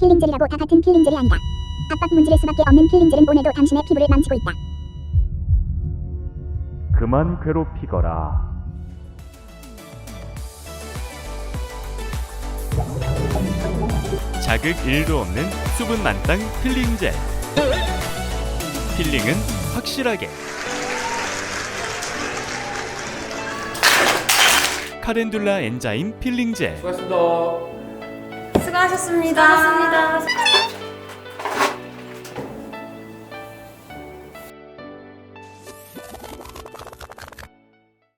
필링젤이라고 다 같은 필링젤이 아니다. 압박 문지를 수밖에 없는 필링젤은 오늘도 당신의 피부를 망치고 있다. 그만 괴롭히거라. 자극 1도 없는 수분 만땅 필링 젤. 필링은 확실하게. 카렌듈라 엔자임 필링 젤. 수고하셨습니다. 수고하셨습니다. 수고하셨습니다.